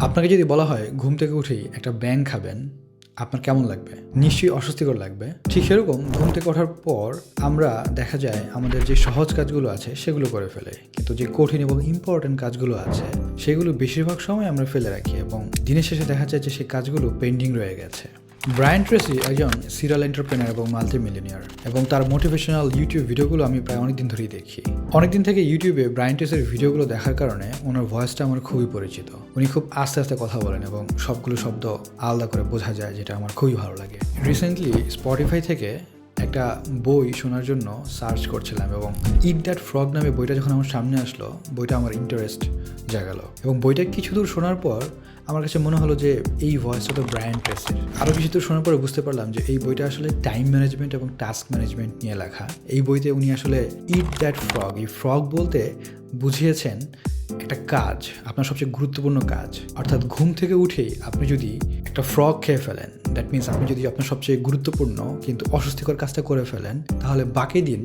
আপনাকে যদি বলা হয় ঘুম থেকে উঠেই একটা ব্যাং খাবেন, আপনার কেমন লাগবে? নিশ্চয়ই অস্বস্তিকর লাগবে। ঠিক সেরকম ঘুম থেকে ওঠার পর আমরা দেখা যায় আমাদের যে সহজ কাজগুলো আছে সেগুলো করে ফেলে। কিন্তু যে কঠিন এবং ইম্পর্টেন্ট কাজগুলো আছে, সেগুলো বেশিরভাগ সময় আমরা ফেলে রাখি এবং দিনের শেষে দেখা যায় যে সেই কাজগুলো পেন্ডিং রয়ে গেছে। ব্রায়ান ট্রেসি একজন সিরিয়াল এন্টারপ্রেনার এবং মাল্টি মিলিনিয়ার এবং তার মোটিভেশনাল ইউটিউব ভিডিওগুলো আমি প্রায় অনেকদিন ধরেই দেখি। অনেকদিন থেকে ইউটিউবে ব্রায়ান ট্রেসের ভিডিওগুলো দেখার কারণে ওনার ভয়েসটা আমার খুবই পরিচিত। উনি খুব আস্তে আস্তে কথা বলেন এবং সবগুলো শব্দ আলাদা করে বোঝা যায়, যেটা আমার খুবই ভালো লাগে। রিসেন্টলি স্পটিফাই থেকে একটা বই শোনার জন্য সার্চ করছিলাম এবং ইট দ্যাট ফ্রগ নামে বইটা যখন আমার সামনে আসলো, বইটা আমার ইন্টারেস্ট জাগালো এবং বইটা কিছু দূর শোনার পর আমার কাছে মনে হলো যে এই ভয়েসটা তো ব্রায়ান ট্রেসের আরও কিছু দূর শোনার পরে বুঝতে পারলাম যে এই বইটা আসলে টাইম ম্যানেজমেন্ট এবং টাস্ক ম্যানেজমেন্ট নিয়ে লেখা। এই বইতে উনি আসলে ইট দ্যাট ফ্রগ এই ফ্রগ বলতে বুঝিয়েছেন একটা কাজ, আপনার সবচেয়ে গুরুত্বপূর্ণ কাজ। অর্থাৎ ঘুম থেকে উঠেই আপনি যদি একটা ফ্রগ খেয়ে ফেলেন দ্যাট মিনস আপনি যদি আপনার সবচেয়ে গুরুত্বপূর্ণ কিন্তু অস্বস্তিকর কাজটা করে ফেলেন, তাহলে বাকি দিন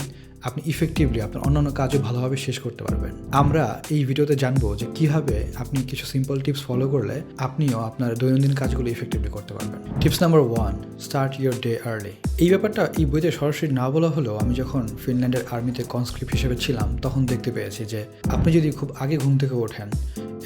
আপনি ইফেক্টিভলি আপনার অন্যান্য কাজও ভালোভাবে শেষ করতে পারবেন। আমরা এই ভিডিওতে জানব যে কীভাবে আপনি কিছু সিম্পল টিপস ফলো করলে আপনিও আপনার দৈনন্দিন কাজগুলো ইফেক্টিভলি করতে পারবেন। Tips number one start your day early এই ব্যাপারটা এই বইতে সরাসরি না বলা হলেও আমি যখন ফিনল্যান্ডের আর্মিতে কনস্ক্রিপ্ট হিসেবে ছিলাম, তখন দেখতে পেয়েছি যে আপনি যদি খুব আগে ঘুম থেকে ওঠেন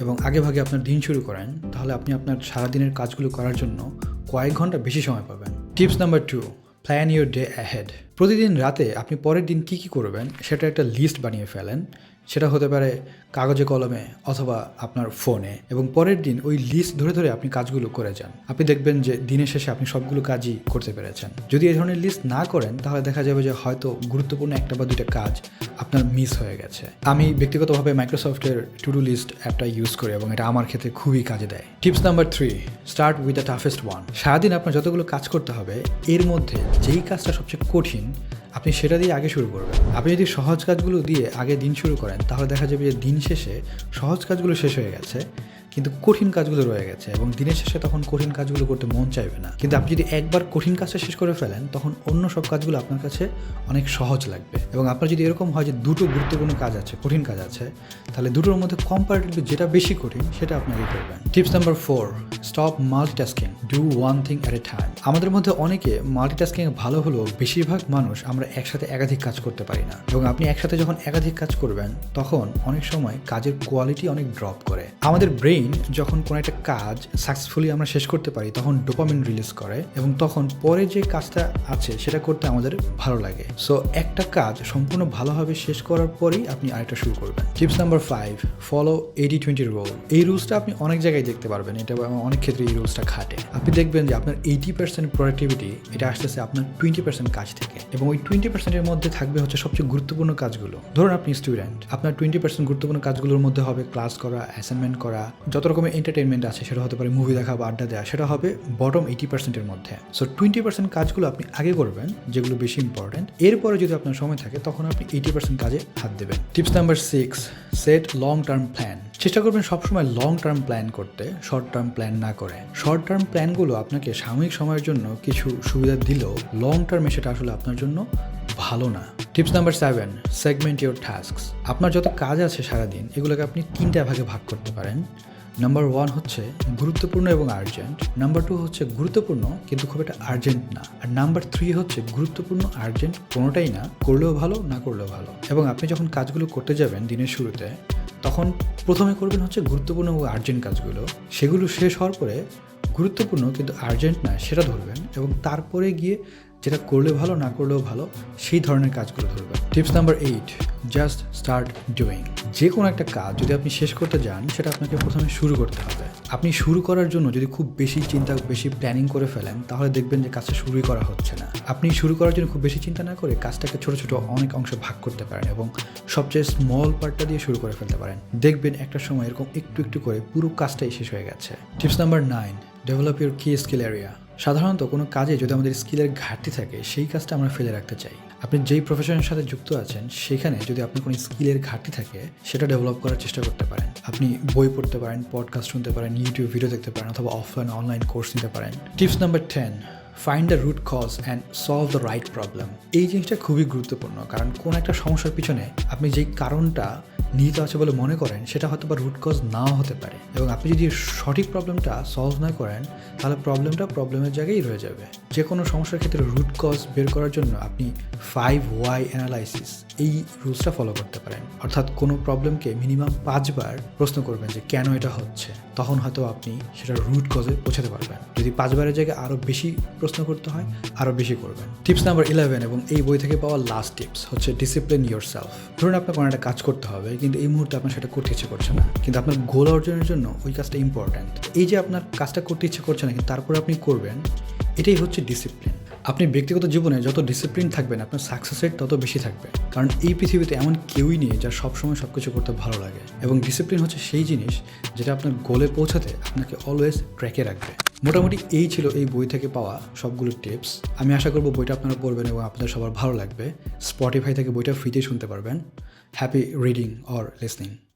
এবং আগে ভাগে আপনার দিন শুরু করেন, তাহলে আপনি আপনার সারাদিনের কাজগুলো করার জন্য কয়েক ঘণ্টা বেশি সময় পাবেন। Tips number two plan your day ahead প্রতিদিন রাতে আপনি পরের দিন কী কী করবেন সেটা একটা লিস্ট বানিয়ে ফেলেন। সেটা হতে পারে কাগজে কলমে অথবা আপনার ফোনে এবং পরের দিন ওই লিস্ট ধরে ধরে আপনি কাজগুলো করে যান। আপনি দেখবেন যে দিনের শেষে আপনি সবগুলো কাজই করতে পেরেছেন। যদি এই ধরনের লিস্ট না করেন তাহলে দেখা যাবে যে হয়তো গুরুত্বপূর্ণ একটা বা দুইটা কাজ আপনার মিস হয়ে গেছে। আমি ব্যক্তিগতভাবে মাইক্রোসফটের টু ডু লিস্ট অ্যাপটা ইউজ করি এবং এটা আমার ক্ষেত্রে খুবই কাজে দেয়। Tips number three start with the toughest one সারাদিন আপনার যতগুলো কাজ করতে হবে, এর মধ্যে যেই কাজটা সবচেয়ে কঠিন আপনি সেটা দিয়ে আগে শুরু করবেন। আপনি যদি সহজ কাজগুলো দিয়ে আগে দিন শুরু করেন, তাহলে দেখা যাবে যে দিন শেষে সহজ কাজগুলো শেষ হয়ে গেছে। কিন্তু কঠিন কাজগুলো রয়ে গেছে এবং দিনের শেষে তখন কঠিন কাজগুলো করতে মন চাইবে না। কিন্তু আপনি যদি একবার কঠিন কাজটা শেষ করে ফেলেন, তখন অন্য সব কাজগুলো আপনার কাছে অনেক সহজ লাগবে। এবং আপনার যদি এরকম হয় যে দুটো গুরুত্বপূর্ণ কাজ আছে, কঠিন কাজ আছে, তাহলে দুটোর মধ্যে কম্পারেটিভলি যেটা বেশি কঠিন, সেটা আপনাকে করবেন। Tips number four stop multitasking do one thing at a time আমাদের মধ্যে অনেকে মাল্টিটাস্কিং ভালো হলেও বেশিরভাগ মানুষ আমরা একসাথে একাধিক কাজ করতে পারি না। এবং আপনি একসাথে যখন একাধিক কাজ করবেন, তখন অনেক সময় কাজের কোয়ালিটি অনেক ড্রপ করে। আমাদের ব্রেইন যখন কোনো একটা কাজ সাকসেসফুলি আমরা শেষ করতে পারি, তখন ডোপামিন রিলিজ করে এবং তখন পরে যে কাজটা আছে সেটা করতে আমাদের ভালো লাগে। সো একটা কাজ সম্পূর্ণ ভালোভাবে শেষ করার পরেই আপনি আরেকটা শুরু করবেন। Tips number five follow eighty twenty rule এই রুলসটা আপনি অনেক জায়গায় দেখতে পারবেন। এটা অনেক ক্ষেত্রে এই রুলসটা খাটে। আপনি দেখবেন যে আপনার এইটি পার্সেন্ট প্রোডাক্টিভিটি এটা আসতেছে আপনার টোয়েন্টি পার্সেন্ট কাজ থেকে এবং ওই টোয়েন্টি পার্সেন্টের মধ্যে থাকবে হচ্ছে সবচেয়ে গুরুত্বপূর্ণ কাজগুলো। ধরুন আপনি স্টুডেন্ট আপনার টোয়েন্টি পার্সেন্ট গুরুত্বপূর্ণ কাজগুলোর মধ্যে হবে ক্লাস করা অ্যাসাইনমেন্ট করা যত রকমের এন্টারটেনমেন্ট আছে, সেটা হতে পারে মুভি দেখা বা আড্ডা দেওয়া সেটা হবে বটম এইটি পার্সেন্টের মধ্যে। সো টোয়েন্টি পার্সেন্ট কাজগুলো আপনি আগে করবেন, যেগুলো বেশি ইম্পর্টেন্ট এরপরে যদি আপনার সময় থাকে, তখন আপনি এইটি পার্সেন্ট কাজে হাত দেবেন। Tips number six set long term plan চেষ্টা করবেন সবসময় লং টার্ম প্ল্যান করতে শর্ট টার্ম প্ল্যান না করে। শর্ট টার্ম প্ল্যানগুলো আপনাকে সাময়িক সময়ের জন্য কিছু সুবিধা দিলেও লং টার্মে সেটা আসলে আপনার জন্য ভালো না। Tips number seven segment your task আপনার যত কাজ আছে সারাদিন, এগুলোকে আপনি তিনটা ভাগে ভাগ করতে পারেন। নাম্বার ওয়ান হচ্ছে গুরুত্বপূর্ণ এবং আর্জেন্ট নাম্বার টু হচ্ছে গুরুত্বপূর্ণ কিন্তু খুব একটা আর্জেন্ট না। আর নাম্বার থ্রি হচ্ছে গুরুত্বপূর্ণ আর্জেন্ট কোনোটাই না, করলেও ভালো, না করলেও ভালো। এবং আপনি যখন কাজগুলো করতে যাবেন দিনের শুরুতে, তখন প্রথমে করবেন হচ্ছে গুরুত্বপূর্ণ ও আর্জেন্ট কাজগুলো। সেগুলো শেষ হওয়ার পরে গুরুত্বপূর্ণ কিন্তু আর্জেন্ট না, সেটা ধরবেন। এবং তারপরে গিয়ে যেটা করলে ভালো, না করলেও ভালো, সেই ধরনের কাজগুলো ধরবে। Tips number eight just start doing যে কোনো একটা কাজ যদি আপনি শেষ করতে যান, সেটা আপনাকে প্রথমে শুরু করতে হবে। আপনি শুরু করার জন্য যদি খুব বেশি চিন্তা, বেশি প্ল্যানিং করে ফেলেন, তাহলে দেখবেন যে কাজটা শুরুই করা হচ্ছে না। আপনি শুরু করার জন্য খুব বেশি চিন্তা না করে কাজটাকে ছোটো ছোটো অনেক অংশ ভাগ করতে পারেন এবং সবচেয়ে স্মল পার্টটা দিয়ে শুরু করে ফেলতে পারেন। দেখবেন একটা সময় এরকম একটু একটু করে পুরো কাজটাই শেষ হয়ে গেছে। Tips number nine develop your key skill area সাধারণত কোনো কাজে যদি আমাদের স্কিলের ঘাটতি থাকে, সেই কাজটা আমরা ফেলে রাখতে চাই। আপনি যেই প্রফেশনের সাথে যুক্ত আছেন, সেখানে যদি আপনি কোনো স্কিলের ঘাটতি থাকে, সেটা ডেভেলপ করার চেষ্টা করতে পারেন। আপনি বই পড়তে পারেন পডকাস্ট শুনতে পারেন ইউটিউব ভিডিও দেখতে পারেন, অথবা অফলাইন অনলাইন কোর্স নিতে পারেন। Tips number ten find the root cause and solve the right problem এই জিনিসটা খুবই গুরুত্বপূর্ণ, কারণ কোন একটা সমস্যার পিছনে আপনি যেই কারণটা নিহিত আছে বলে মনে করেন, সেটা হয়তো বা রুট কজ নাও হতে পারে। এবং আপনি যদি সঠিক প্রবলেমটা সলভ না করেন, তাহলে প্রবলেমটা প্রবলেমের জায়গায় রয়ে যাবে। যে কোনো সমস্যার ক্ষেত্রে রুট কজ বের করার জন্য আপনি ফাইভ ওয়াই অ্যানালাইসিস এই রুলসটা ফলো করতে পারেন। অর্থাৎ কোনো প্রবলেমকে মিনিমাম পাঁচবার প্রশ্ন করবেন যে, কেন এটা হচ্ছে? তখন হয়তো আপনি সেটা রুট কজে পৌঁছাতে পারবেন। যদি পাঁচবারের জায়গায় আরও বেশি প্রশ্ন করতে হয় আরও বেশি করবেন। টিপস নাম্বার ইলেভেন এবং এই বই থেকে পাওয়া লাস্ট টিপস হচ্ছে ডিসিপ্লিন ইয়োর সেলফ ধরুন আপনাকে কোনো একটা কাজ করতে হবে কিন্তু এই মুহূর্তে আপনার সেটা করতে ইচ্ছে করছে না। কিন্তু আপনার গোল অর্জনের জন্য ওই কাজটা ইম্পর্ট্যান্ট এই যে আপনার কাজটা করতে ইচ্ছে করছে না, কিন্তু তারপরে আপনি করবেন, এটাই হচ্ছে ডিসিপ্লিন আপনি ব্যক্তিগত জীবনে যত ডিসিপ্লিন থাকবেন আপনার সাকসেস রেট তত বেশি থাকবে। কারণ এই পৃথিবীতে এমন কেউই নেই যার সবসময় সব কিছু করতে ভালো লাগে। এবং ডিসিপ্লিন হচ্ছে সেই জিনিস যেটা আপনার গোলে পৌঁছাতে আপনাকে অলওয়েজ ট্র্যাকে রাখবে। মোটামুটি এই ছিল এই বই থেকে পাওয়া সবগুলো টিপস আমি আশা করব বইটা আপনারা পড়বেন এবং আপনাদের সবার ভালো লাগবে। স্পটিফাই থেকে বইটা ফ্রিতে শুনতে পারবেন। Happy reading or listening